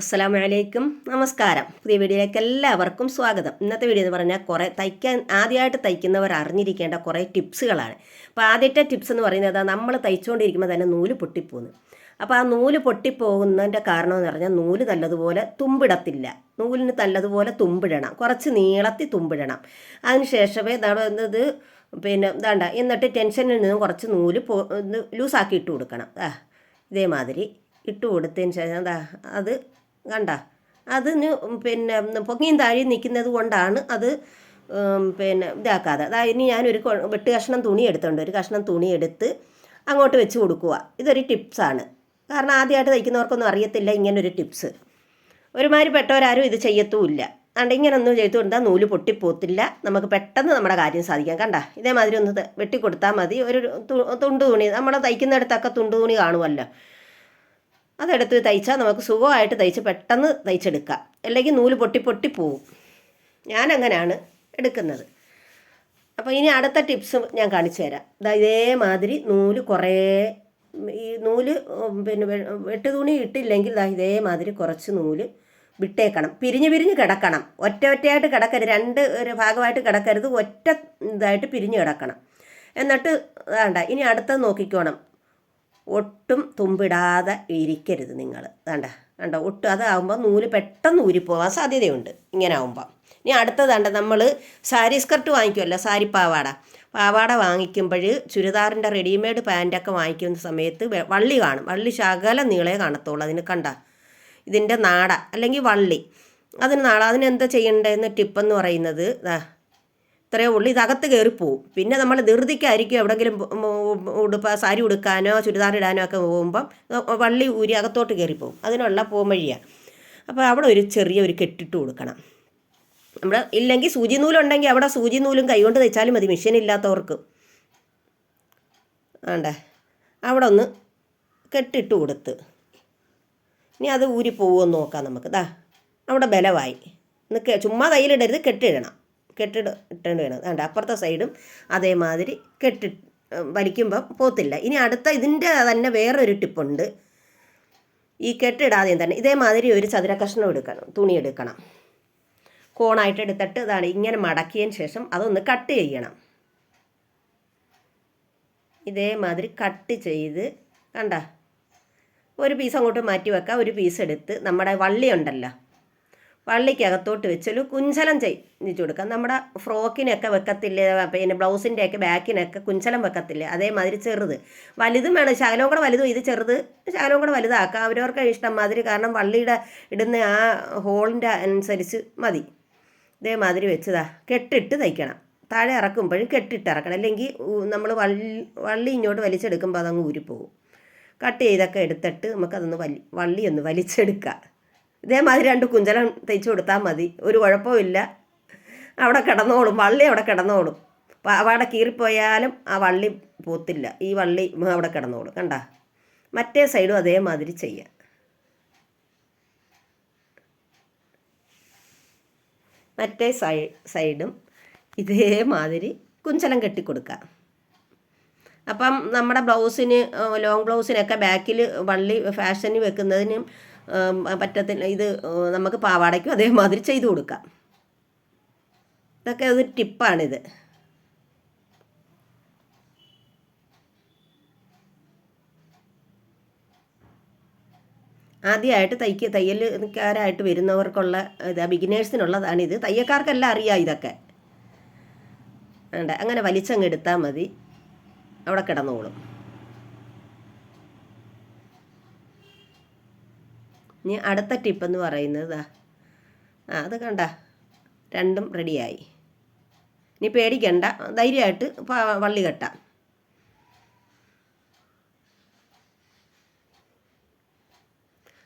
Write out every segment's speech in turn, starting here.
അസ്സലാമു അലൈക്കും നമസ്കാരം. പുതിയ വീഡിയോയിലേക്ക് എല്ലാവർക്കും സ്വാഗതം. ഇന്നത്തെ വീഡിയോ എന്ന് പറഞ്ഞാൽ കുറേ തയ്ക്കാൻ ആദ്യമായിട്ട് തയ്ക്കുന്നവർ അറിഞ്ഞിരിക്കേണ്ട കുറേ ടിപ്സുകളാണ്. അപ്പോൾ ആദ്യത്തെ ടിപ്സ് എന്ന് പറയുന്നത് നമ്മൾ തയ്ച്ചുകൊണ്ടിരിക്കുമ്പോൾ തന്നെ നൂൽ പൊട്ടിപ്പോകുന്നു. അപ്പോൾ ആ നൂൽ പൊട്ടിപ്പോകുന്നതിന്റെ കാരണം എന്ന് പറഞ്ഞാൽ നൂൽ നല്ലതുപോലെ തുമ്പിടത്തില്ല. നൂലിന് നല്ലതുപോലെ തുമ്പിടണം. കുറച്ച് നീളത്തിൽ തുമ്പിടണം. അതിന് ശേഷമേ ഇത് പിന്നെ ഇതാണ്ട എന്നിട്ട് ടെൻഷനിൽ നിന്നും കുറച്ച് നൂൽ പോ ലൂസാക്കി ഇട്ട് കൊടുക്കണം. ഇതേമാതിരി ഇട്ട് കൊടുത്തതിന് ശേഷം അത് കണ്ട. അതിന് പിന്നെ പൊങ്ങിയും താഴെയും നിൽക്കുന്നത് കൊണ്ടാണ് അത് പിന്നെ ഇതാക്കാതെ. അതായത് ഇനി ഞാനൊരു വെട്ട് കഷ്ണം തുണി എടുത്തുണ്ട്. ഒരു കഷ്ണം തുണി എടുത്ത് അങ്ങോട്ട് വെച്ച് കൊടുക്കുക. ഇതൊരു ടിപ്സാണ്. കാരണം ആദ്യമായിട്ട് തയ്ക്കുന്നവർക്കൊന്നും അറിയത്തില്ല ഇങ്ങനൊരു ടിപ്സ്. ഒരുമാതിരി പെട്ടവരാരും ഇത് ചെയ്യത്തുമില്ല. അതുകൊണ്ട് ഇങ്ങനൊന്നും ചെയ്തു കൊടുത്താൽ നൂൽ പൊട്ടിപ്പോത്തില്ല. നമുക്ക് പെട്ടെന്ന് നമ്മുടെ കാര്യം സാധിക്കാം. കണ്ട ഇതേമാതിരി ഒന്ന് വെട്ടിക്കൊടുത്താൽ മതി. ഒരു തുണ്ട് തുണി നമ്മുടെ തയ്ക്കുന്നിടത്തൊക്കെ തുണ്ട് തുണി കാണുമല്ലോ. അതെടുത്ത് തയ്ച്ചാൽ നമുക്ക് സുഖമായിട്ട് തയ്ച്ച് പെട്ടെന്ന് തയ്ച്ചെടുക്കാം. അല്ലെങ്കിൽ നൂൽ പൊട്ടി പൊട്ടി പോവും. ഞാനങ്ങനെയാണ് എടുക്കുന്നത്. അപ്പോൾ ഇനി അടുത്ത ടിപ്സ് ഞാൻ കാണിച്ചു തരാം. ഇതാ ഇതേമാതിരി നൂൽ കുറേ ഈ നൂൽ പിന്നെ വെട്ട് തുണി ഇട്ടില്ലെങ്കിൽ ഇതാ ഇതേമാതിരി കുറച്ച് നൂൽ വിട്ടേക്കണം. പിരിഞ്ഞ് പിരിഞ്ഞ് കിടക്കണം. ഒറ്റ ഒറ്റയായിട്ട് കിടക്കരുത്. രണ്ട് ഒരു ഭാഗമായിട്ട് കിടക്കരുത്. ഒറ്റ ഇതായിട്ട് പിരിഞ്ഞ് കിടക്കണം. എന്നിട്ട് വേണ്ട ഇനി അടുത്തത് നോക്കിക്കോണം. ഒട്ടും തുമ്പിടാതെ ഇരിക്കരുത് നിങ്ങൾ വേണ്ട വേണ്ട ഒട്ടും അതാവുമ്പോൾ നൂൽ പെട്ടെന്ന് ഊരിപ്പോവാൻ സാധ്യതയുണ്ട്. ഇങ്ങനെ ആവുമ്പോൾ ഇനി അടുത്തതാണ്ട് നമ്മൾ സാരി സ്കർട്ട് വാങ്ങിക്കുമല്ലോ സാരി പാവാട. പാവാട വാങ്ങിക്കുമ്പോൾ ചുരിദാറിന്റെ റെഡിമെയ്ഡ് പാന്റൊക്കെ വാങ്ങിക്കുന്ന സമയത്ത് വള്ളി കാണും. വള്ളി ശകല നീളേ കാണത്തുള്ളൂ അതിന് കണ്ട? ഇതിന്റെ നാട അല്ലെങ്കിൽ വള്ളി. അതിന് നാട. അതിനെന്താ ചെയ്യേണ്ടതെന്ന് ടിപ്പെന്ന് പറയുന്നത് ഇത്രയേ ഉള്ളൂ. ഇതകത്ത് കയറിപ്പോവും പിന്നെ നമ്മൾ ധൃതിക്കായിരിക്കും എവിടെങ്കിലും ഉടുപ്പ സാരി ഉടുക്കാനോ ചുരിദാർ ഇടാനോ ഒക്കെ പോകുമ്പം വള്ളി ഊരി അകത്തോട്ട് കയറിപ്പോവും അതിനുള്ള പോംവഴിയാണ് അപ്പോൾ അവിടെ ഒരു ചെറിയ ഒരു കെട്ടിട്ട് കൊടുക്കണം. നമ്മുടെ ഇല്ലെങ്കിൽ സൂചി നൂലുണ്ടെങ്കിൽ അവിടെ സൂചി നൂലും കൈകൊണ്ട് തയ്ച്ചാലും മതി. മെഷീൻ ഇല്ലാത്തവർക്ക്. ആണ്ടേ? അവിടെ ഒന്ന് കെട്ടിട്ട് കൊടുത്ത്. ഇനി അത് ഊരി പോകുമെന്ന് നോക്കാം നമുക്ക്. ദാ അവിടെ ബലമായി ഒന്ന് കെ- ചുമ്മാ കയ്യിലിടരുത് കെട്ടിടണം കെട്ടിട ഇട്ടേണ്ടി വേണം അതുകൊണ്ട് അപ്പുറത്തെ സൈഡും അതേമാതിരി കെട്ടി വലിക്കുമ്പോൾ പോത്തില്ല. ഇനി അടുത്ത ഇതിന്റെ തന്നെ വേറൊരു ടിപ്പുണ്ട് ഈ കെട്ടിടാതെയും തന്നെ ഇതേമാതിരി ഒരു ചതുര കഷ്ണം എടുക്കണം തുണി എടുക്കണം. കോണായിട്ട് എടുത്തിട്ട് ഇതാണ് ഇങ്ങനെ മടക്കിയതിന് ശേഷം അതൊന്ന് കട്ട് ചെയ്യണം. ഇതേമാതിരി കട്ട് ചെയ്ത് കണ്ട? ഒരു പീസ് അങ്ങോട്ട് മാറ്റി വെക്കാം. ഒരു പീസ് എടുത്ത് നമ്മുടെ വള്ളി ഉണ്ടല്ലോ വള്ളിക്കകത്തോട്ട് വെച്ചൊരു കുഞ്ചലം ചെയ്യിച്ചു കൊടുക്കാം. നമ്മുടെ ഫ്രോക്കിനൊക്കെ വെക്കത്തില്ലേ? പിന്നെ ബ്ലൗസിന്റെയൊക്കെ ബാക്കിനൊക്കെ കുഞ്ചലം വെക്കത്തില്ലേ? അതേമാതിരി ചെറുത്. വലുതും വേണം. ശകലവും കൂടെ വലുതും. ഇത് ചെറുത് ശകലവും കൂടെ വലുതാക്കാം. അവരവർക്ക് ഇഷ്ടം മാതിരി കാരണം വള്ളിയുടെ ഇടുന്ന ആ ഹോളിന്റെ അനുസരിച്ച് മതി. ഇതേമാതിരി വെച്ചതാ. കെട്ടിട്ട് തയ്ക്കണം. താഴെ ഇറക്കുമ്പോഴും കെട്ടിട്ട് ഇറക്കണം. അല്ലെങ്കിൽ നമ്മൾ വള്ളി വള്ളി ഇങ്ങോട്ട് വലിച്ചെടുക്കുമ്പോൾ അതങ്ങ് ഊരിപ്പോകും കട്ട് ചെയ്തൊക്കെ എടുത്തിട്ട് നമുക്കതൊന്ന് വലി വള്ളി വലിച്ചെടുക്കാം. ഇതേമാതിരി രണ്ട് കുഞ്ചലം തയ്ച്ചു കൊടുത്താൽ മതി. ഒരു കുഴപ്പമില്ല അവിടെ കിടന്നോളും. വള്ളി അവിടെ കിടന്നോളും. അവിടെ കീറിപ്പോയാലും ആ വള്ളി പോത്തില്ല. ഈ വള്ളി അവിടെ കിടന്നോളും. കണ്ട? മറ്റേ സൈഡും അതേമാതിരി ചെയ്യാം. മറ്റേ സൈ സൈഡും ഇതേമാതിരി കുഞ്ചലം കെട്ടിക്കൊടുക്കാം. അപ്പം നമ്മുടെ ബ്ലൗസിന് ലോങ് ബ്ലൗസിനൊക്കെ ബാക്കിൽ വള്ളി ഫാഷന് വെക്കുന്നതിനും പറ്റത്തില്ല. ഇത് നമുക്ക് പാവാടയ്ക്കും അതേമാതിരി ചെയ്തു കൊടുക്കാം. ഇതൊക്കെ ഒരു ടിപ്പാണിത്. ആദ്യമായിട്ട് തയ്ക്ക് തയ്യൽക്കാരായിട്ട് വരുന്നവർക്കുള്ള ഇത് ബിഗിനേഴ്സിനുള്ളതാണിത്. തയ്യക്കാർക്കെല്ലാം അറിയാം ഇതൊക്കെ. വേണ്ട അങ്ങനെ വലിച്ചങ്ങ് എടുത്താൽ മതി. അവിടെ കിടന്നോളും. ഇനി അടുത്ത ടിപ്പെന്ന് പറയുന്നത് ആ അത് കണ്ട രണ്ടും റെഡിയായി ഇനി പേടിക്കണ്ട ധൈര്യമായിട്ട് വള്ളി കെട്ടാം.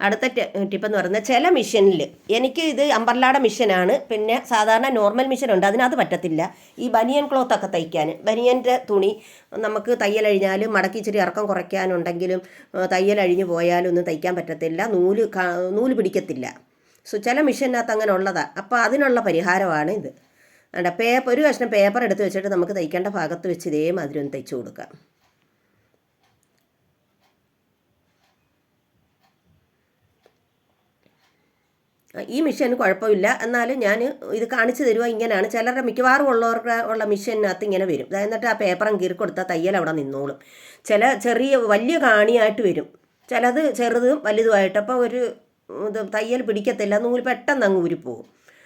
അടുത്ത ടിപ്പ് എന്ന് പറയുന്നത് ചില മിഷനിൽ എനിക്ക് ഇത് അമ്പർലാട മിഷനാണ് പിന്നെ സാധാരണ നോർമൽ മിഷനുണ്ട് അതിനകത്ത് പറ്റത്തില്ല. ഈ ബനിയൻ ക്ലോത്ത് ഒക്കെ തയ്ക്കാൻ. ബനിയന്റെ തുണി നമുക്ക് തയ്യലഴിഞ്ഞാൽ മടക്കി ഇച്ചിരി ഇറക്കം കുറയ്ക്കാനുണ്ടെങ്കിലും തയ്യൽ തയ്യലഴിഞ്ഞ് പോയാലും ഒന്നും തയ്ക്കാൻ പറ്റത്തില്ല. നൂൽ നൂൽ പിടിക്കത്തില്ല. സോ ചില മിഷനകത്ത് അങ്ങനെ ഉള്ളതാണ് അപ്പോൾ അതിനുള്ള പരിഹാരമാണ് ഇത്. വേണ്ട പേപ്പർ ഒരു കഷ്ണം പേപ്പർ എടുത്ത് വെച്ചിട്ട് നമുക്ക് തയ്ക്കേണ്ട ഭാഗത്ത് വെച്ച് ഇതേമാതിരി ഒന്ന് തയ്ച്ചു കൊടുക്കാം. ഈ മിഷന് കുഴപ്പമില്ല. എന്നാലും ഞാൻ ഇത് കാണിച്ചു തരുക ഇങ്ങനെയാണ് ചിലരുടെ മിക്കവാറും ഉള്ളവർക്ക് ഉള്ള മിഷ്യനകത്ത് ഇങ്ങനെ വരും. എന്നിട്ട് ആ പേപ്പറും കീറി കൊടുത്താൽ തയ്യൽ അവിടെ നിന്നോളും. ചില ചെറിയ വലിയ കാണിയായിട്ട് വരും. ചിലത് ചെറുതും വലുതുമായിട്ട്. അപ്പോൾ ഒരു ഇത് തയ്യൽ പിടിക്കത്തില്ല. നൂൽ പെട്ടെന്ന് അങ്ങ് ഊരിപ്പോവും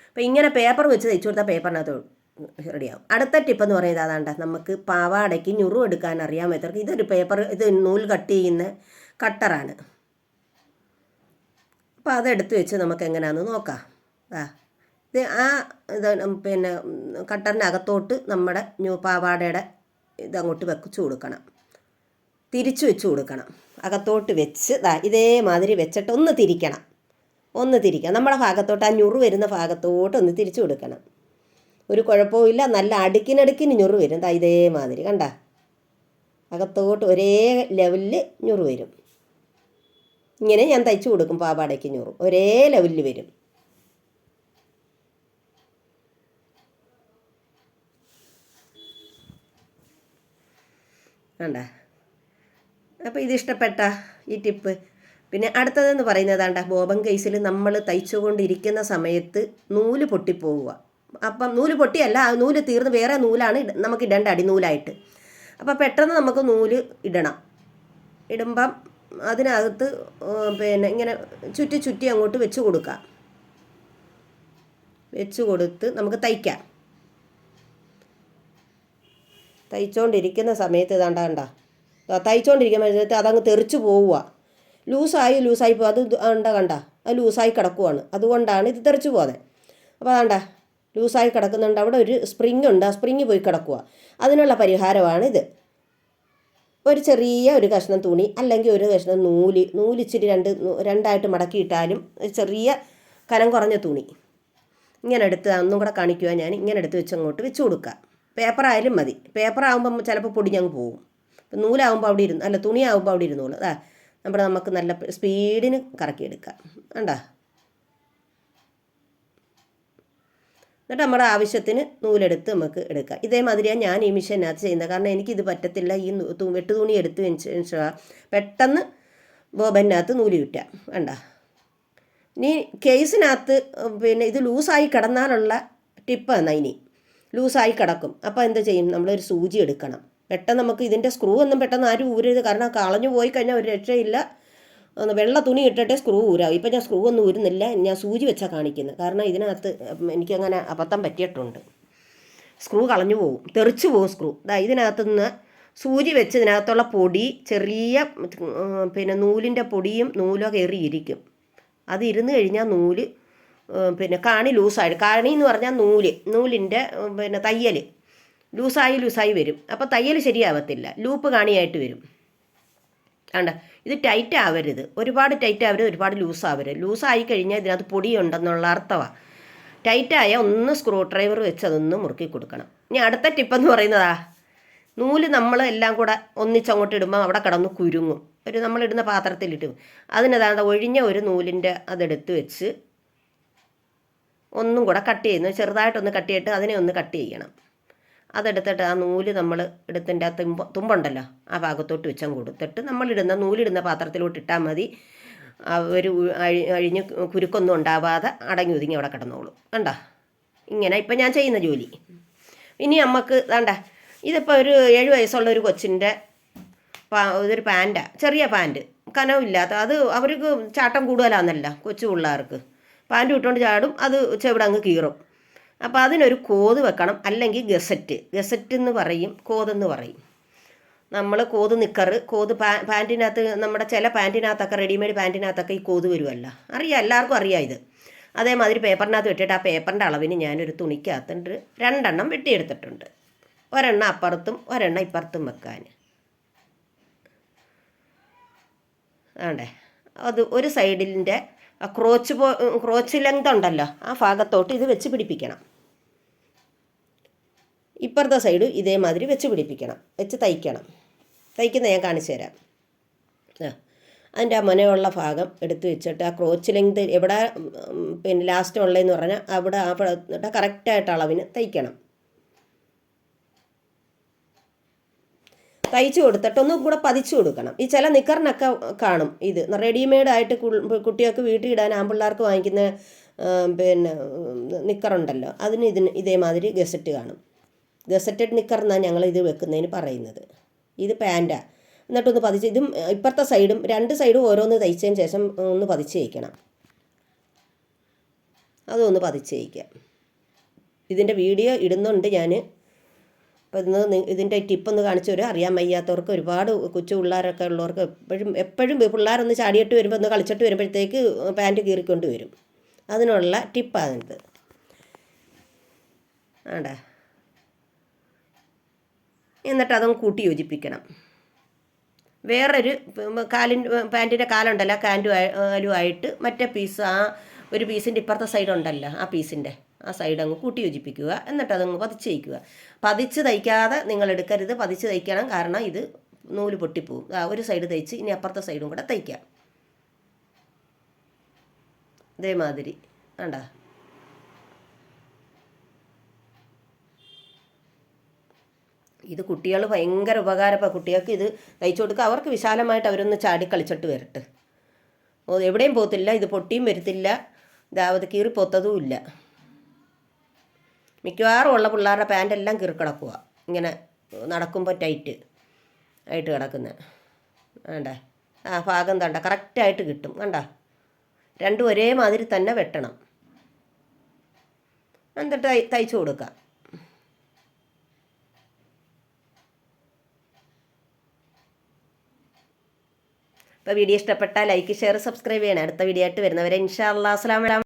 അപ്പോൾ ഇങ്ങനെ പേപ്പർ വെച്ച് തയ്ച്ചു കൊടുത്താൽ പേപ്പറിനകത്ത് റെഡിയാവും അടുത്ത ടിപ്പ് എന്ന് പറയുന്നത് അതാണ്ട. നമുക്ക് പാവാടയ്ക്ക് ഞുറു എടുക്കാൻ അറിയാൻ പറ്റർക്ക് ഇതൊരു പേപ്പർ ഇത് നൂൽ കട്ട് ചെയ്യുന്ന കട്ടറാണ് അപ്പോൾ അതെടുത്ത് വെച്ച് നമുക്ക് എങ്ങനെയാണെന്ന് നോക്കാം. ആ ഇത് ആ ഇത് പിന്നെ കട്ടറിന്റെ അകത്തോട്ട് നമ്മുടെ ന്യൂ പാവാടയുടെ ഇതങ്ങോട്ട് വെച്ച് കൊടുക്കണം. തിരിച്ചു വെച്ച് കൊടുക്കണം. അകത്തോട്ട് വെച്ച് ദാ ഇതേമാതിരി വെച്ചിട്ട് ഒന്ന് തിരിക്കണം. ഒന്ന് തിരിക്കണം നമ്മുടെ ഭാഗത്തോട്ട് ആ ഞുറു വരുന്ന ഭാഗത്തോട്ട് ഒന്ന് തിരിച്ചു കൊടുക്കണം. ഒരു കുഴപ്പവുമില്ല നല്ല അടുക്കിനടുക്കിന് ഞുറ് വരും. ദാ ഇതേമാതിരി. കണ്ട? അകത്തോട്ട് ഒരേ ലെവലിൽ ഞുറു വരും. ഇങ്ങനെ ഞാൻ തയ്ച്ചു കൊടുക്കും പാവാടയ്ക്ക് ഞൂറും ഒരേ ലെവലിൽ വരും. വേണ്ട അപ്പോൾ ഇത് ഇഷ്ടപ്പെട്ട ഈ ടിപ്പ് പിന്നെ അടുത്തതെന്ന് പറയുന്നത് ആണ്ട ബോബൻ കേസിൽ നമ്മൾ തയ്ച്ചുകൊണ്ടിരിക്കുന്ന സമയത്ത് നൂൽ പൊട്ടിപ്പോവുക. അപ്പം നൂൽ പൊട്ടിയല്ല ആ നൂൽ തീർന്ന് വേറെ നൂലാണ് നമുക്ക് ഇടേണ്ട അടിനൂലായിട്ട്. അപ്പം പെട്ടെന്ന് നമുക്ക് നൂൽ ഇടണം. ഇടുമ്പം അതിനകത്ത് പിന്നെ ഇങ്ങനെ ചുറ്റി ചുറ്റി അങ്ങോട്ട് വെച്ച് കൊടുക്കാം വെച്ച് കൊടുത്ത് നമുക്ക് തയ്ക്കാം. തയ്ച്ചുകൊണ്ടിരിക്കുന്ന സമയത്ത് ഇതാണ്ട കണ്ട തയ്ച്ചോണ്ടിരിക്കുന്ന സമയത്ത് അതങ്ങ് തെറിച്ച് പോവുക. ലൂസായി ലൂസായി പോകും അത് കണ്ട കണ്ട. അത് ലൂസായി കിടക്കുവാണ്. അതുകൊണ്ടാണ് ഇത് തെറിച്ച് പോകുന്നത് അപ്പോൾ അതാണ്ട ലൂസായി കിടക്കുന്നുണ്ട്. അവിടെ ഒരു സ്പ്രിങ് ഉണ്ട്. ആ സ്പ്രിങ് പോയി കിടക്കുക അതിനുള്ള പരിഹാരമാണ് ഇത് ഒരു ചെറിയ ഒരു കഷ്ണം തുണി അല്ലെങ്കിൽ ഒരു കഷ്ണം നൂൽ നൂലിച്ചിരി രണ്ട് രണ്ടായിട്ട് മടക്കിയിട്ടാലും ചെറിയ കനം കുറഞ്ഞ തുണി. ഇങ്ങനെ എടുത്ത് ഒന്നും കൂടെ കാണിക്കുക ഞാൻ. ഇങ്ങനെ എടുത്ത് വെച്ച് അങ്ങോട്ട് വെച്ച് കൊടുക്കുക. പേപ്പറായാലും മതി. പേപ്പറാകുമ്പം ചിലപ്പോൾ പൊടിഞ്ഞങ്ങ് പോകും ഇപ്പം നൂലാകുമ്പോൾ അവിടെ ഇരുന്ന് അല്ല തുണിയാവുമ്പോൾ അവിടെ ഇരുന്നോളൂ. അതാ നമ്മുടെ നമുക്ക് നല്ല സ്പീഡിന് കറക്കിയെടുക്കാം കണ്ടാ? എന്നിട്ട് നമ്മുടെ ആവശ്യത്തിന് നൂലെടുത്ത് നമുക്ക് എടുക്കാം. ഇതേമാതിരിയാണ് ഞാൻ ഈ മിഷീനകത്ത് ചെയ്യുന്നത്. കാരണം എനിക്കിത് പറ്റത്തില്ല. ഈ വെട്ടു തുണി എടുത്ത് വെച്ചാൽ പെട്ടെന്ന് ബോബനകത്ത് നൂൽ ചുറ്റാം. വേണ്ട ഇനി കേസിനകത്ത് പിന്നെ ഇത് ലൂസായി കിടന്നാലുള്ള ടിപ്പ് എന്നാ ഇനി. ലൂസായി കിടക്കും. അപ്പോൾ എന്താ ചെയ്യും? നമ്മളൊരു സൂചി എടുക്കണം. പെട്ടെന്ന് നമുക്ക് ഇതിന്റെ സ്ക്രൂ ഒന്നും പെട്ടെന്ന് ആരും ഊരരുത്. കാരണം കളഞ്ഞു പോയി കഴിഞ്ഞാൽ ഒരു രക്ഷയില്ല. വെള്ള തുണി ഇട്ടിട്ടേ സ്ക്രൂ ഊരാവും. ഇപ്പം ഞാൻ സ്ക്രൂ ഒന്നും ഊരുന്നില്ല. ഞാൻ സൂചി വെച്ചാൽ കാണിക്കുന്നത് കാരണം ഇതിനകത്ത് എനിക്കങ്ങനെ അബദ്ധം പറ്റിയിട്ടുണ്ട്. സ്ക്രൂ കളഞ്ഞു പോകും തെറിച്ചു പോകും സ്ക്രൂ ദാ ഇതിനകത്ത് നിന്ന് സൂചി വെച്ച് ഇതിനകത്തുള്ള പൊടി ചെറിയ പിന്നെ നൂലിന്റെ പൊടിയും നൂലൊക്കെ എറിയിരിക്കും. അത് ഇരുന്ന് കഴിഞ്ഞാൽ നൂൽ പിന്നെ കാണി ലൂസായിട്ട് കാണി എന്ന് പറഞ്ഞാൽ നൂൽ. നൂലിന്റെ പിന്നെ തയ്യൽ ലൂസായി ലൂസായി വരും. അപ്പോൾ തയ്യൽ ശരിയാവത്തില്ല. ലൂപ്പ് കാണിയായിട്ട് വരും. ആണ്ട ഇത് ടൈറ്റ് ആവരുത്. ഒരുപാട് ടൈറ്റ് ആവരുത് ഒരുപാട് ലൂസ് ആവരുത്. ആയി കഴിഞ്ഞാൽ ഇതിനകത്ത് പൊടിയുണ്ടെന്നുള്ള അർത്ഥമാണ് ടൈറ്റായ ഒന്ന് സ്ക്രൂ ഡ്രൈവർ വെച്ച് അതൊന്ന് മുറുക്കി കൊടുക്കണം. ഇനി അടുത്ത ടിപ്പെന്ന് പറയുന്നതാ. നൂൽ നമ്മൾ എല്ലാം കൂടെ ഒന്നിച്ചങ്ങോട്ട് ഇടുമ്പോൾ അവിടെ കിടന്ന് കുരുങ്ങും. ഒരു നമ്മളിടുന്ന പാത്രത്തിലിട്ട് അതിനതാണ് ഒഴിഞ്ഞ ഒരു നൂലിന്റെ അതെടുത്ത് വെച്ച് ഒന്നും കൂടെ കട്ട് ചെയ്യുന്നു. ചെറുതായിട്ടൊന്ന് കട്ട് ചെയ്തിട്ട് അതിനെ ഒന്ന് കട്ട് ചെയ്യണം. അതെടുത്തിട്ട് ആ നൂൽ നമ്മൾ എടുത്തിന്റെ ആ തുമ്പ തുമ്പുണ്ടല്ലോ ആ ഭാഗത്തോട്ട് വെച്ചം കൊടുത്തിട്ട് നമ്മളിടുന്ന നൂലിടുന്ന പാത്രത്തിലോട്ട് ഇട്ടാൽ മതി. അവർ അഴി അഴിഞ്ഞ് കുരുക്കൊന്നും ഉണ്ടാവാതെ അടങ്ങി ഒതുങ്ങി അവിടെ കിടന്നോളൂ. കണ്ട? ഇങ്ങനെ. ഇപ്പം ഞാൻ ചെയ്യുന്ന ജോലി. ഇനി നമുക്ക് വേണ്ട ഇതിപ്പോൾ ഒരു ഏഴ് വയസ്സുള്ള ഒരു കൊച്ചിന്റെ പാ ഇതൊരു പാന്റാണ് ചെറിയ പാന്റ്. കനവില്ലാത്ത അത് അവർക്ക് ചാട്ടം കൂടുതലാണെന്നല്ല കൊച്ചു പിള്ളേർക്ക്. പാന്റ് ഇട്ടുകൊണ്ട് ചാടും അത് ചെവിടെ അങ്ങ് കീറും. അപ്പോൾ അതിനൊരു കോത് വെക്കണം അല്ലെങ്കിൽ ഗസറ്റ്. ഗസറ്റ് എന്ന് പറയും കോതെന്ന് പറയും. നമ്മൾ കോത് നിക്കറ് കോത് പാ പാന്റിനകത്ത് നമ്മുടെ ചില പാന്റിനകത്തൊക്കെ റെഡിമെയ്ഡ് പാന്റിനകത്തൊക്കെ ഈ കോത് വരുമല്ലോ അറിയാം എല്ലാവർക്കും അറിയാം ഇത്. അതേമാതിരി പേപ്പറിനകത്ത് വെട്ടിയിട്ട് ആ പേപ്പറിന്റെ അളവിന് ഞാനൊരു തുണിക്കകത്തുണ്ട് രണ്ടെണ്ണം വെട്ടിയെടുത്തിട്ടുണ്ട്. ഒരെണ്ണം അപ്പുറത്തും ഒരെണ്ണം ഇപ്പുറത്തും വെക്കാൻ. ആണ്ടേ? അത് ഒരു സൈഡിന്റെ ക്രോച്ച് പോ ക്രോച്ച് ലെങ്ത് ഉണ്ടല്ലോ ആ ഭാഗത്തോട്ട് ഇത് വെച്ച് പിടിപ്പിക്കണം. ഇപ്പുറത്തെ സൈഡ് ഇതേമാതിരി വെച്ച് പിടിപ്പിക്കണം വെച്ച് തയ്ക്കണം. തയ്ക്കുന്ന ഞാൻ കാണിച്ചു തരാം. ആ അതിന്റെ ആ മുനയുള്ള ഭാഗം എടുത്തു വെച്ചിട്ട് ആ ക്രോച്ച് ലെങ്ത് എവിടെ പിന്നെ ലാസ്റ്റ് ഉള്ളതെന്ന് പറഞ്ഞാൽ അവിടെ ആ കറക്റ്റായിട്ട് അളവിന് തയ്ക്കണം. തയ്ച്ചു കൊടുത്തിട്ട് ഒന്നും കൂടെ പതിച്ചു കൊടുക്കണം. ഈ ചില നിക്കറിനൊക്കെ കാണും ഇത്. റെഡിമെയ്ഡ് ആയിട്ട് കുട്ടികൾക്ക് വീട്ടിൽ ഇടാൻ ആൺപിള്ളേർക്ക് വാങ്ങിക്കുന്ന പിന്നെ നിക്കറുണ്ടല്ലോ. അതിന് ഇതിന് ഇതേമാതിരി ഗസറ്റ് കാണും. ഗസറ്റഡ് നിക്കർ എന്നാണ് ഞങ്ങൾ ഇത് വെക്കുന്നതിന് പറയുന്നത്. ഇത് പാന്റാ എന്നിട്ടൊന്ന് പതിച്ച് ഇതും ഇപ്പുറത്തെ സൈഡും രണ്ട് സൈഡും ഓരോന്ന് തയ്ച്ചതിന് ശേഷം ഒന്ന് പതിച്ച് തയ്ക്കണം. അതൊന്ന് പതിച്ച് തയ്ക്കാം. ഇതിന്റെ വീഡിയോ ഇടുന്നുണ്ട് ഞാൻ അപ്പോൾ ഇന്ന് ഇതിന്റെ ടിപ്പൊന്ന് കാണിച്ചു തരും അറിയാൻ വയ്യാത്തവർക്ക് ഒരുപാട് കൊച്ചു പിള്ളേരൊക്കെ ഉള്ളവർക്ക് എപ്പോഴും എപ്പോഴും പിള്ളേരൊന്ന് ചാടിയിട്ട് വരുമ്പോൾ ഒന്ന് കളിച്ചിട്ട് വരുമ്പോഴത്തേക്ക് പാന്റ് കീറിക്കൊണ്ട് വരും. അതിനുള്ള ടിപ്പാണിത്. ആണ്ടാ. എന്നിട്ട് അതും കൂട്ടി യോജിപ്പിക്കണം. വേറൊരു കാലിന്റെ പാന്റിന്റെ കാലുണ്ടല്ലോ ആ ആയിട്ട് മറ്റേ പീസ് ആ ഒരു പീസിന്റെ ഇപ്പുറത്തെ സൈഡ് ഉണ്ടല്ലോ ആ പീസിന്റെ ആ സൈഡ് അങ്ങ് കൂട്ടി യോജിപ്പിക്കുക. എന്നിട്ട് അതങ്ങ് പതിച്ച് തയ്ക്കുക. പതിച്ച് തയ്ക്കാതെ നിങ്ങൾ എടുക്കരുത്. പതിച്ച് തയ്ക്കണം. കാരണം ഇത് നൂൽ പൊട്ടിപ്പോവും. ഒരു സൈഡ് തയ്ച്ച് ഇനി അപ്പുറത്തെ സൈഡും കൂടെ തയ്ക്കാം. ഇതേമാതിരി. വേണ്ട ഇത് കുട്ടികൾ ഭയങ്കര ഉപകാരപ്പോൾ കുട്ടികൾക്ക് ഇത് തയ്ച്ചു കൊടുക്കുക. അവർക്ക് വിശാലമായിട്ട് അവരൊന്ന് ചാടി കളിച്ചിട്ട് വരട്ടെ. എവിടെയും പോകത്തില്ല. ഇത് പൊട്ടിയും വരത്തില്ല. ഇതാവത് കീറിപ്പോത്തതും ഇല്ല. മിക്കവാറും ഉള്ള പിള്ളേരുടെ പാന്റെല്ലാം കീറിക്കിടക്കുക ഇങ്ങനെ നടക്കുമ്പോൾ ടൈറ്റ് ആയിട്ട് കിടക്കുന്നത് വേണ്ട ആ ഭാഗം തണ്ട കറക്റ്റായിട്ട് കിട്ടും. കണ്ട? രണ്ടും ഒരേ മാതിരി തന്നെ വെട്ടണം. എന്നിട്ട് തയ്- തയ്ച്ചു കൊടുക്കാം. അപ്പോൾ വീഡിയോ ഇഷ്ടപ്പെട്ടാൽ ലൈക്ക് ഷെയർ സബ്സ്ക്രൈബ് ചെയ്യണം. അടുത്ത വീഡിയോ ആയിട്ട് വരുന്നവരെ ഇൻഷാ അല്ലാ അലൈക്കും.